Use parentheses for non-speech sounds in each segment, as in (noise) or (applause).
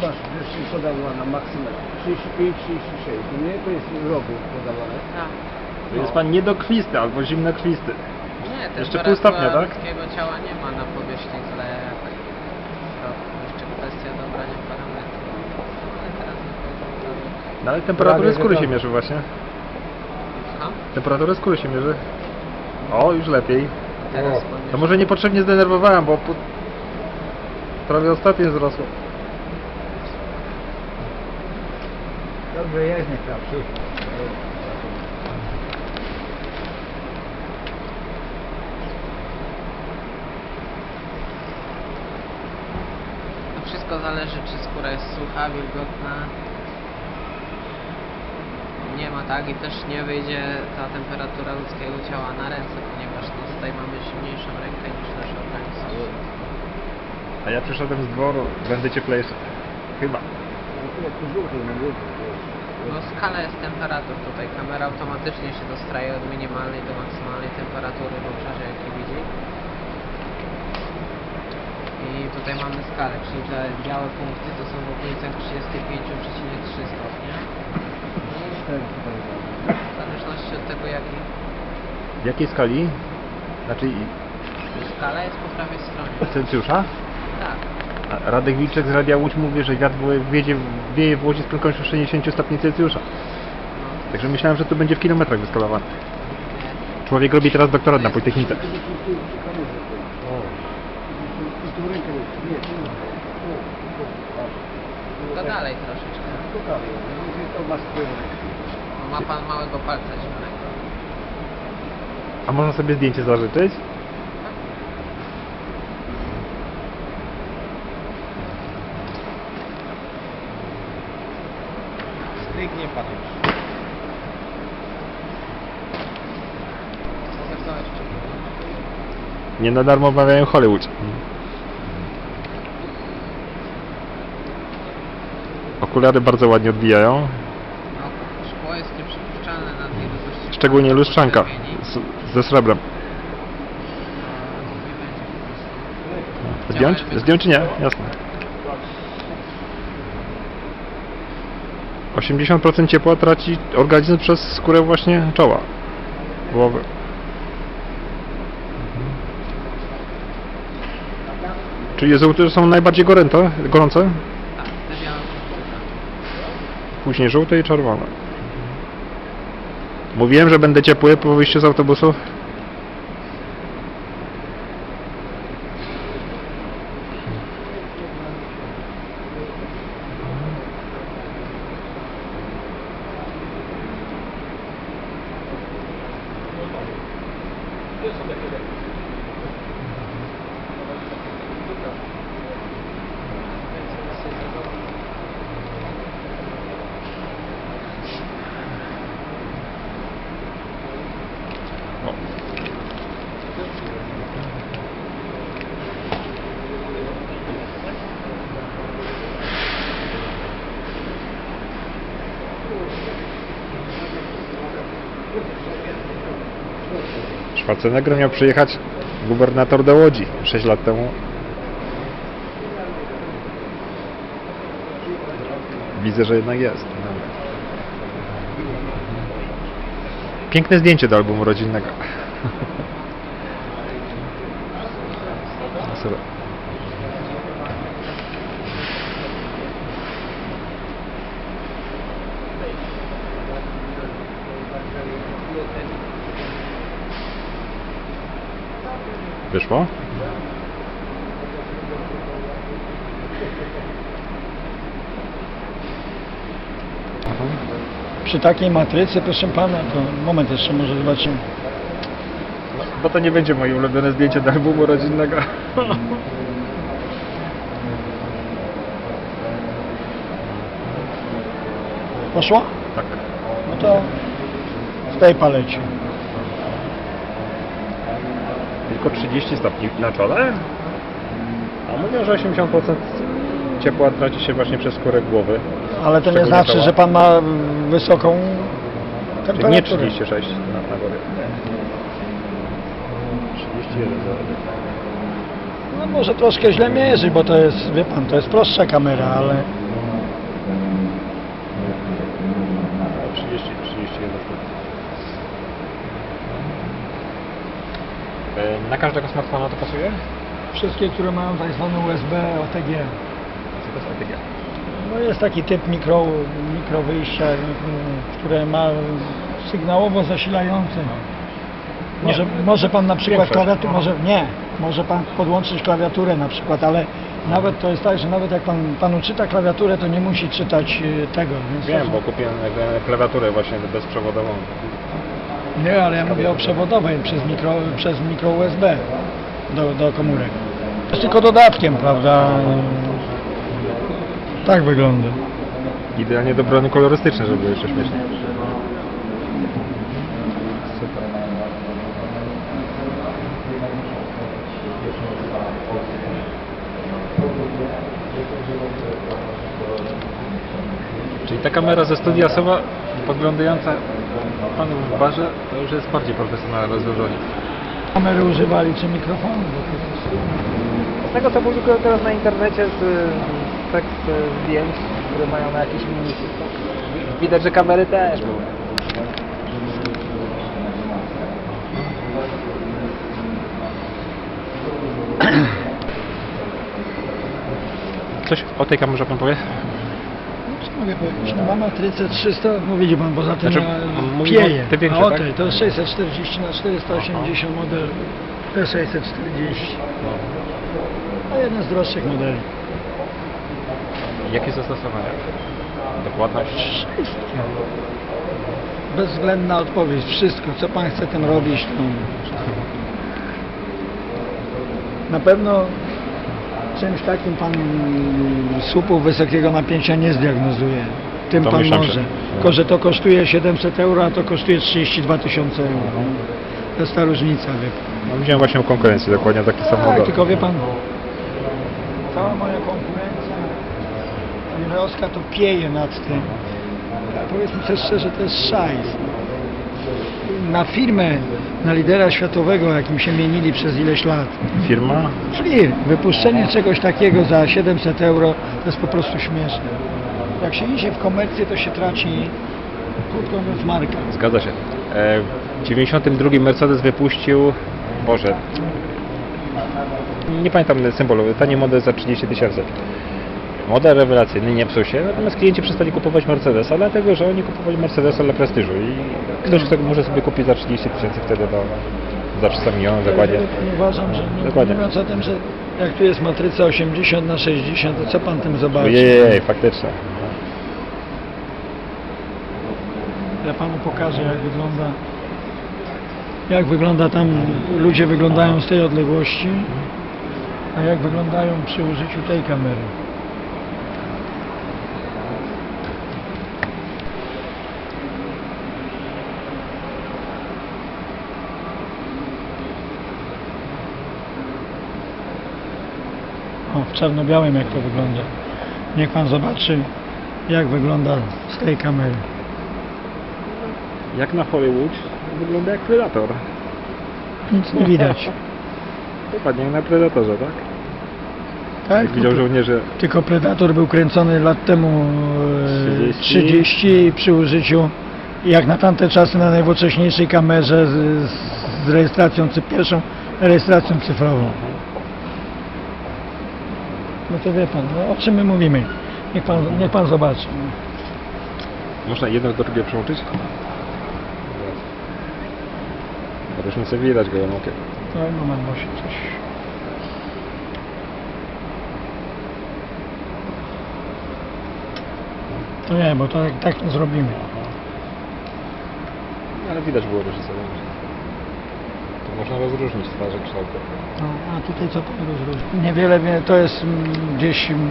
No masz, że podawana na maksymalnie 35, 36. To nie, to jest rogu podawane. Tak. To jest pan niedokrwisty albo zimnokrwisty. Nie, Jeszcze pół stopnia, tak? ludzkiego ciała nie ma na powierzchni tyle jak w środku. Jeszcze kwestia dobrania parametrów. Ale teraz nie powiem No ale temperaturę Prawie, że skóry się tak. mierzy właśnie. Słucham? Temperaturę skóry się mierzy. O, już lepiej. Teraz O. To może niepotrzebnie zdenerwowałem, bo po... prawie ostatnie wzrosło. Dobrze jest, nie. To wszystko zależy, czy skóra jest sucha, wilgotna. Nie ma tak i też nie wyjdzie ta temperatura ludzkiego ciała na ręce, ponieważ no, tutaj mamy silniejszą rękę niż nasz organizm. A ja przyszedłem z dworu, będę cieplejszy. Chyba. No. No skala jest temperatur tutaj. Kamera automatycznie się dostraje od minimalnej do maksymalnej temperatury w obszarze jaki widzi. I tutaj mamy skalę, czyli te białe punkty to są w okolicach 35,3 stopnia. W zależności od tego jaki W jakiej skali? Znaczy i- skala jest po prawej stronie. Celsjusza? Tak. Radek Wilczek z Radia Łódź mówi, że wiatr w- wiedzie, wieje w Łodzi z prędkością 60 stopni Celsjusza. Także myślałem, że to będzie w kilometrach wyskalowany. nie. Człowiek robi teraz doktorat na Politechnice. To dalej troszeczkę. Ma pan małego palca zimnego. A można sobie zdjęcie zażyczyć? Stygnie pan już. Mogę to jeszcze Nie na darmo omawiają Hollywood. Okulary bardzo ładnie odbijają. No, szkło jest nieprzypuszczalne na tej wysokości. Szczególnie lustrzanka z, ze srebrem. Zdjąć? Zdjąć czy nie? Jasne. 80% ciepła traci organizm przez skórę właśnie czoła, głowy. Czyli żółte są najbardziej goręte, gorące, później żółte i czerwone. Mówiłem, że będę ciepły po wyjściu z autobusu. O. Schwarzenegger miał przyjechać gubernator do Łodzi 6 lat temu. Widzę, że jednak jest. Piękne zdjęcie do albumu rodzinnego. (laughs) Wyszło? Przy takiej matrycy, proszę pana, to moment jeszcze może zobaczymy. Bo to nie będzie moje ulubione zdjęcie do albumu rodzinnego. Poszło? Tak. No to w tej palecie. Tylko 30 stopni na czole? A mówią, że 80% ciepła traci się właśnie przez skórę głowy. Ale to nie Szczególnie znaczy, czoła. że pan ma wysoką Czyli temperaturę. nie 36 na, na głowie. 31 zaledwie. No może troszkę źle mierzy, bo to jest, wie pan, to jest prostsza kamera, ale 30, 31 stopni. E, Na każdego smartfona to pasuje? wszystkie, które mają tak zwane USB OTG. Co to jest ATG? No jest taki typ mikro, mikro wyjścia, które ma sygnałowo zasilający. Może, może pan na przykład klawiaturę, może nie, może pan podłączyć klawiaturę na przykład, ale nawet to jest tak, że nawet jak pan, panu czyta klawiaturę, to nie musi czytać y, tego. Wiem, to- bo kupiłem klawiaturę właśnie bezprzewodową. Nie, ale ja mówię o przewodowej przez mikro, przez mikro USB do, do komórek. Jest tylko dodatkiem, prawda? Tak wygląda. Idealnie do brony kolorystycznej, żeby było jeszcze śmiesznie. Super. Czyli ta kamera ze studia Sowa podglądająca panów w barze to już jest bardziej profesjonalne rozłożenie. Kamery używali czy mikrofonu? Z tego co publikują teraz na internecie z tekst zdjęć, które mają na jakieś minusy, widać, że kamery też były. Coś o tej kamerze pan powie? No, co mogę powiedzieć? No, ma matrycę 300, no widzi pan, poza tym Znaczy, o pieje. te większe, A o tak? tej, to jest 640 na 480 model P640. A jeden z droższych modeli. Jakie zastosowania? Dokładność? Bezwzględna odpowiedź, wszystko, co pan chce tym robić, to... (laughs) Na pewno czymś takim pan słupów wysokiego napięcia nie zdiagnozuje. Tym pan Domyślam się. może. Tylko, że to kosztuje 700 euro, a to kosztuje 32 tysiące euro. To jest ta różnica, wie pan. No, widziałem właśnie o konkurencji, dokładnie taki sam Tak, model. tylko wie pan, cała moja konkurencja Mirowska to pieje nad tym. A powiedzmy sobie szczerze, to jest szajs. Na firmę, na lidera światowego, jakim się mienili przez ileś lat. Firma? Flir, wypuszczenie czegoś takiego za 700 euro to jest po prostu śmieszne. Jak się idzie w komercję, to się traci, krótko mówiąc, markę. Zgadza się. E, w 92 Mercedes wypuścił, Boże, nie pamiętam symbolu, tani model za 30 tysięcy. Model rewelacyjny, nie psuł się, natomiast klienci przestali kupować Mercedesa, dlatego że oni kupowali Mercedesa dla prestiżu i ktoś, kto może sobie kupić za 30 tysięcy wtedy to za 300 milionów dokładnie. Uważam, że nie Dokładnie. mówiąc o tym, że jak tu jest matryca 80 na 60, to co pan tym zobaczy? Ojej, faktycznie. Ja panu pokażę jak wygląda jak wygląda tam ludzie wyglądają z tej odległości, a jak wyglądają przy użyciu tej kamery. O, w czarno-białym jak to wygląda. Niech pan zobaczy jak wygląda z tej kamery. Jak na Hollywood wygląda jak Predator. Nic nie widać. Dokładnie jak na Predatorze, tak? Tak? Jak widział żołnierze Tylko Predator był kręcony lat temu e, 30. 30 i przy użyciu, jak na tamte czasy, na najnowocześniejszej kamerze z, z rejestracją, cy- pierwszą rejestracją cyfrową. No to wie pan, no, o czym my mówimy? Niech pan, niech pan zobaczy. Można jedno do drugiego przełączyć? No to już nic nie widać gołym okiem. No i moment, musi coś... To nie, bo to tak, tak nie zrobimy. Ale widać było różnicę. dobrze. Można rozróżnić twarze kształty. No, a tutaj co pan rozróżni? Niewiele, wie- to jest mm, gdzieś mm,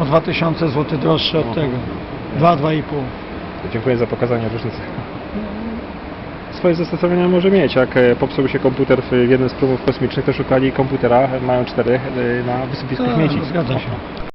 o 2000 zł droższe od tego. 2, 2,5. Dziękuję za pokazanie różnicy. Swoje zastosowania może mieć. Jak e, popsuł się komputer w jednym z promów kosmicznych, to szukali komputera, mają cztery, e, na wysypisku Tak, śmieci. zgadza się.